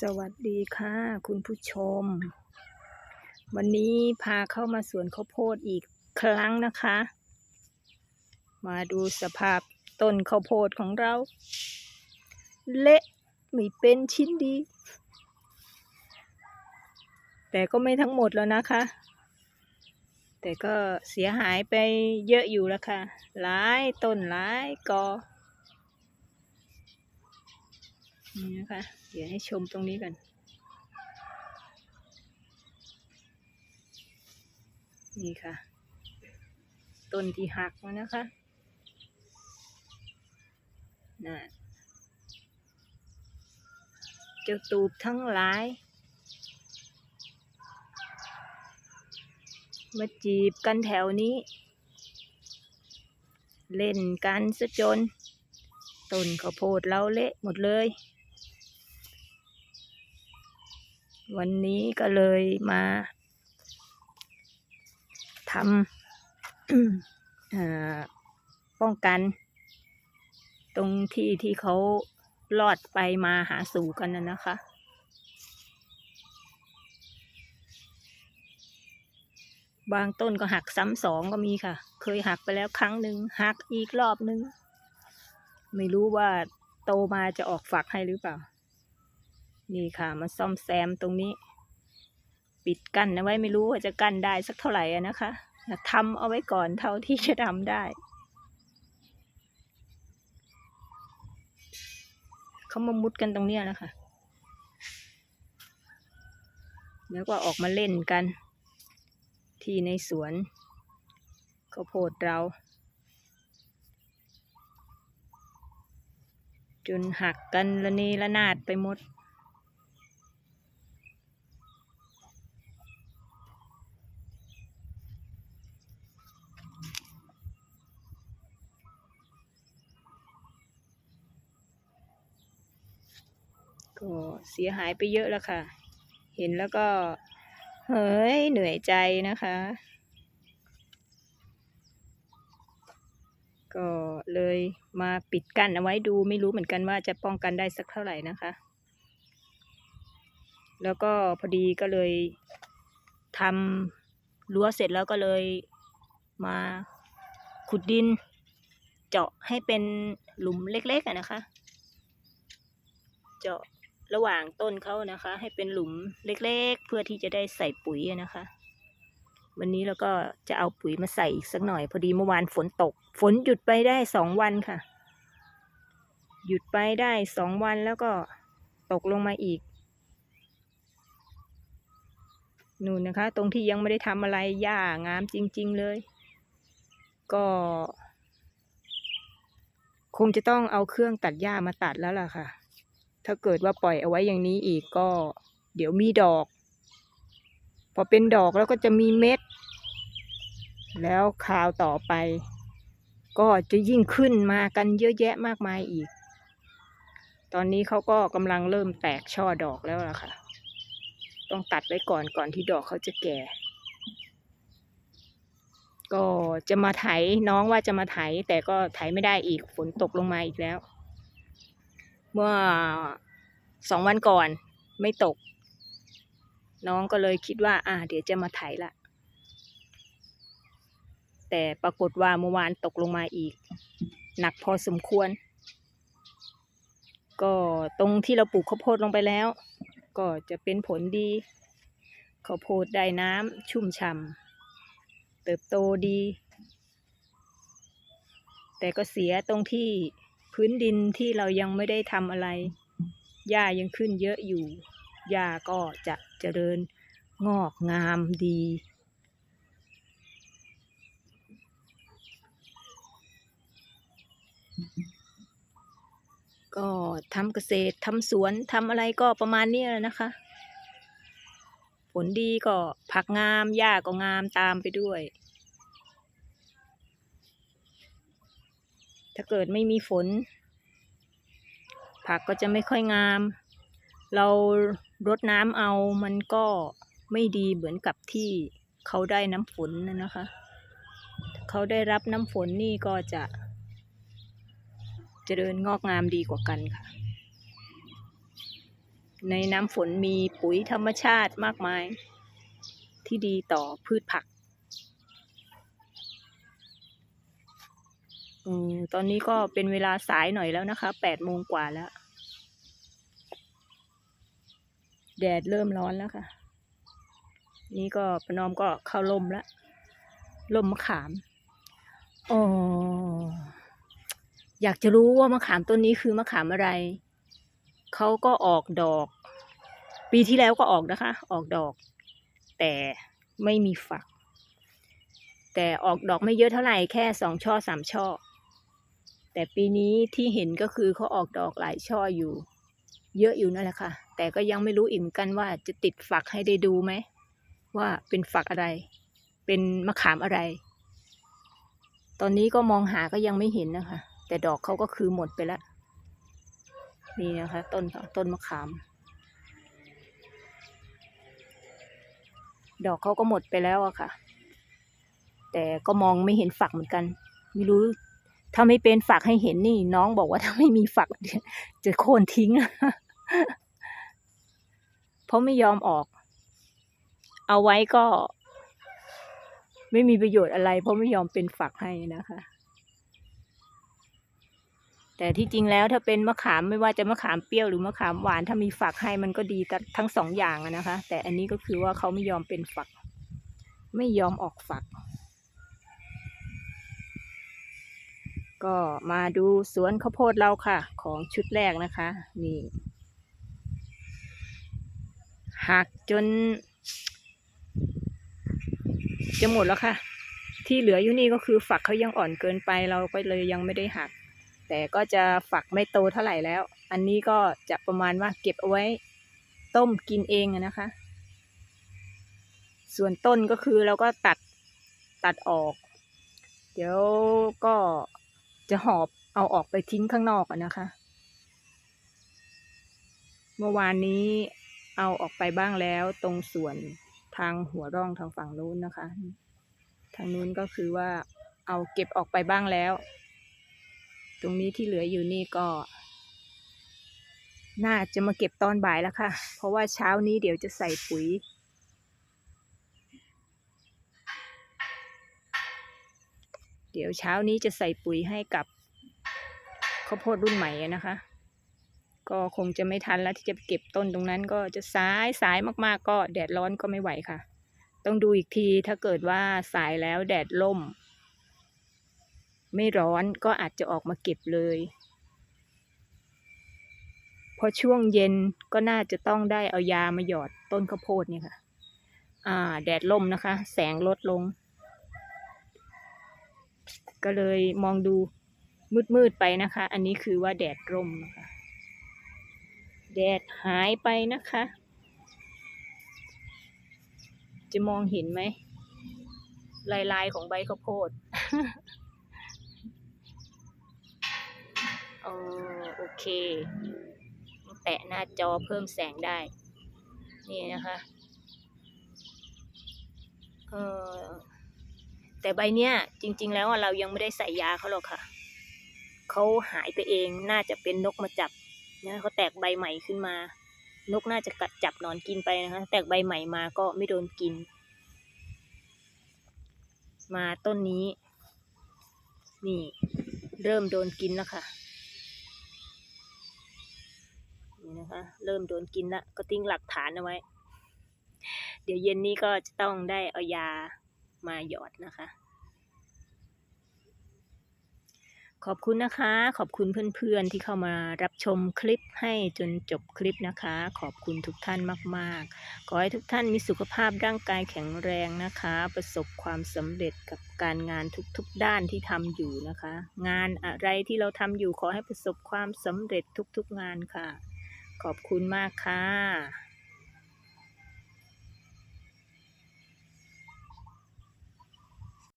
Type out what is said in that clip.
สวัสดีค่ะ คุณผู้ชม วันนี้พาเข้ามาสวนข้าวโพดอีกครั้งนะคะ มาดูสภาพต้นข้าวโพดของเรา เละไม่เป็นชิ้นดี แต่ก็ไม่ทั้งหมดแล้วนะคะ แต่ก็เสียหายไปเยอะอยู่แล้วค่ะ หลายต้นหลายกอนี่นะคะ เดี๋ยวให้ชมตรงนี้กัน นี่ค่ะ ต้นที่หักมานะคะน่ะเจ้าตูบทั้งหลายมาจีบกันแถวนี้ เล่นกันซะจน ต้นข้าวโพดเราเละหมดเลย วันนี้ก็เลยมาทำป้องกัน ตรงที่ที่เขาลอดไปมาหาสู่กันนะนะคะ บางต้นก็หักซ้ำสองก็มีค่ะ เคยหักไปแล้วครั้งหนึ่งหักอีกรอบหนึ่งไม่รู้ว่าโตมาจะออกฝักให้หรือเปล่า นี่ค่ะมาซ่อมแซมตรงนี้ ปิดกั้นเอาไว้ไม่รู้ว่าจะกั้นได้สักเท่าไหร่นะคะทำเอาไว้ก่อนเท่าที่จะทำได้ เขามามุดกันตรงเนี้ยนะคะแล้วก็ออกมาเล่นกัน ที่ในสวนข้าวโพดเรา จนหักกันละนีละนาดไปหมด ก็เสียหายไปเยอะแล้วค่ะ เห็นแล้วก็เฮ้ยเหนื่อยใจนะคะ ก็เลยมาปิดกั้นเอาไว้ดูไม่รู้เหมือนกันว่าจะป้องกันได้สักเท่าไหร่นะคะ แล้วก็พอดีก็เลยทำรั้วเสร็จแล้วก็เลยมาขุดดิน เจาะให้เป็นหลุมเล็กๆนะคะ เจาะ ระหว่างต้นเขานะคะ ให้เป็นหลุมเล็กๆ เพื่อที่จะได้ใส่ปุ๋ยนะคะ วันนี้เราก็จะเอาปุ๋ยมาใส่อีกสักหน่อย พอดีเมื่อวานฝนตก ฝนหยุดไปได้สองวันค่ะ หยุดไปได้สองวันแล้วก็ตกลงมาอีกนู่นนะคะ ตรงที่ยังไม่ได้ทำอะไรหญ้างามจริง ๆ เลย ก็ คงจะต้องเอาเครื่องตัดหญ้ามาตัดแล้วล่ะค่ะ ถ้าเกิดว่าปล่อยเอาไว้อย่างนี้อีกก็ เดี๋ยวมีดอก พอเป็นดอกแล้วก็จะมีเม็ด แล้วคราวต่อไป ก็จะยิ่งขึ้นมากันเยอะแยะมากมายอีก ตอนนี้เขาก็กำลังเริ่มแตกช่อดอกแล้วล่ะค่ะ ต้องตัดไว้ก่อนก่อนที่ดอกเขาจะแก่ ก็จะมาไถน้องว่าจะมาไถแต่ก็ไถไม่ได้อีกฝนตกลงมาอีกแล้ว เมื่อสองวันก่อนไม่ตก น้องก็เลยคิดว่า อ่า เดี๋ยวจะมาไถละ แต่ปรากฏว่าเมื่อวานตกลงมาอีก หนักพอสมควร ก็ตรงที่เราปลูกข้าวโพดลงไปแล้ว ก็จะเป็นผลดีข้าวโพดได้น้ำชุ่มฉ่ำเติบโตดี แต่ก็เสียตรงที่ พื้นดินที่เรายังไม่ได้ทำอะไร หญ้ายังขึ้นเยอะอยู่ หญ้าก็จะเจริญงอกงามดี ก็ทำเกษตรทำสวนทำอะไรก็ประมาณนี้แหละนะคะ ผลดีก็ผักงาม หญ้าก็งามตามไปด้วย ถ้าเกิดไม่มีฝน ผักก็จะไม่ค่อยงาม เรารดน้ำเอามันก็ไม่ดีเหมือนกับที่เขาได้น้ำฝนนะนะคะ เขาได้รับน้ำฝนนี่ก็จะเจริญงอกงามดีกว่ากันค่ะ ในน้ำฝนมีปุ๋ยธรรมชาติมากมาย ที่ดีต่อพืชผักอม ตอนนี้ก็เป็นเวลาสายหน่อยแล้วนะคะแปดโมงกว่าแล้ว แดดเริ่มร้อนแล้วค่ะ นี่ก็ปนอมก็เข้าลมแล้วลมมะขามอ๋ออยากจะรู้ว่ามะขามต้นนี้คือมะขามอะไร เขาก็ออกดอก ปีที่แล้วก็ออกนะคะ ออกดอก แต่ไม่มีฝัก แต่ออกดอกไม่เยอะเท่าไหร่แค่สองช่อสามช่อ แต่ปีนี้ที่เห็นก็คือเขาออกดอกหลายช่ออยู่ เยอะอยู่นั่นแหละค่ะ แต่ก็ยังไม่รู้อิ่มกันว่าจะติดฝักให้ได้ดูไหม ว่าเป็นฝักอะไร เป็นมะขามอะไร ตอนนี้ก็มองหาก็ยังไม่เห็นนะคะ แต่ดอกเขาก็คือหมดไปแล้วนี่นะคะ ต้นต้นมะขาม ดอกเขาก็หมดไปแล้วอะค่ะ แต่ก็มองไม่เห็นฝักเหมือนกัน ไม่รู้ ถ้าไม่เป็นฝักให้เห็นนี่ น้องบอกว่าถ้าไม่มีฝักจะโค่นทิ้ง เพราะไม่ยอมออก เอาไว้ก็ ไม่มีประโยชน์อะไร เพราะไม่ยอมเป็นฝักให้นะคะ แต่ที่จริงแล้วถ้าเป็นมะขามไม่ว่าจะมะขามเปรี้ยวหรือมะขามหวาน ถ้ามีฝักให้มันก็ดีทั้งสองอย่างนะคะ แต่อันนี้ก็คือว่าเขาไม่ยอมเป็นฝัก ไม่ยอมออกฝัก ก็มาดูสวนข้าวโพดเราค่ะ ของชุดแรกนะคะ นี่หักจน จะหมดแล้วค่ะ ที่เหลืออยู่นี่ก็คือฝักเขายังอ่อนเกินไปเราก็เลยยังไม่ได้หัก แต่ก็จะฝักไม่โตเท่าไหร่แล้ว อันนี้ก็จะประมาณว่าเก็บเอาไว้ ต้มกินเองนะคะ ส่วนต้นก็คือเราก็ตัดตัดออก เดี๋ยวก็ จะหอบเอาออกไปทิ้งข้างนอกนะคะ เมื่อวานนี้เอาออกไปบ้างแล้วตรงส่วนทางหัวร่องทางฝั่งนู้นนะคะ ทางนู้นก็คือว่าเอาเก็บออกไปบ้างแล้ว ตรงนี้ที่เหลืออยู่นี่ก็ น่าจะมาเก็บตอนบ่ายแล้วค่ะ เพราะว่าเช้านี้เดี๋ยวจะใส่ปุ๋ย เดี๋ยวเช้านี้จะใส่ปุ๋ยให้กับข้าวโพดรุ่นใหม่นะคะ ก็คงจะไม่ทันแล้วที่จะเก็บต้นตรงนั้นก็จะสายสายมากๆ ก็แดดร้อนก็ไม่ไหวค่ะ ต้องดูอีกทีถ้าเกิดว่าสายแล้วแดดล่ม ไม่ร้อนก็อาจจะออกมาเก็บเลยพอช่วงเย็นก็น่าจะต้องได้เอายามาหยอดต้นข้าวโพดเนี่ยค่ะ อ่า แดดล่มนะคะ แสงลดลง ก็เลยมองดูมืดๆไปนะคะ อันนี้คือว่าแดดร่มนะคะ แดดหายไปนะคะ จะมองเห็นไหม ลายลายๆของใบข้าวโพดเออโอเคแตะหน้าจอเพิ่มแสงได้ นี่นะคะ เออ แต่ใบเนี้ยจริง ๆ แล้วเรายังไม่ได้ใส่ยาเขาหรอกค่ะ เขาหายไปเองน่าจะเป็นนกมาจับนะเขาแตกใบใหม่ขึ้นมา นกน่าจะกัดจับนอนกินไปนะคะ แตกใบใหม่มาก็ไม่โดนกิน มาต้นนี้ นี่ เริ่มโดนกินแล้วค่ะนี่นะคะ เริ่มโดนกินละก็ทิ้งหลักฐานเอาไว้ เดี๋ยวเย็นนี้ก็จะต้องได้เอายา มาหยอดนะคะ ขอบคุณนะคะ ขอบคุณเพื่อนๆที่เข้ามารับชมคลิปให้จนจบคลิปนะคะ ขอบคุณทุกท่านมากๆ ขอให้ทุกท่านมีสุขภาพร่างกายแข็งแรงนะคะ ประสบความสำเร็จกับการงานทุกๆด้านที่ทำอยู่นะคะ งานอะไรที่เราทำอยู่ขอให้ประสบความสำเร็จทุกๆงานค่ะ ขอบคุณมากค่ะ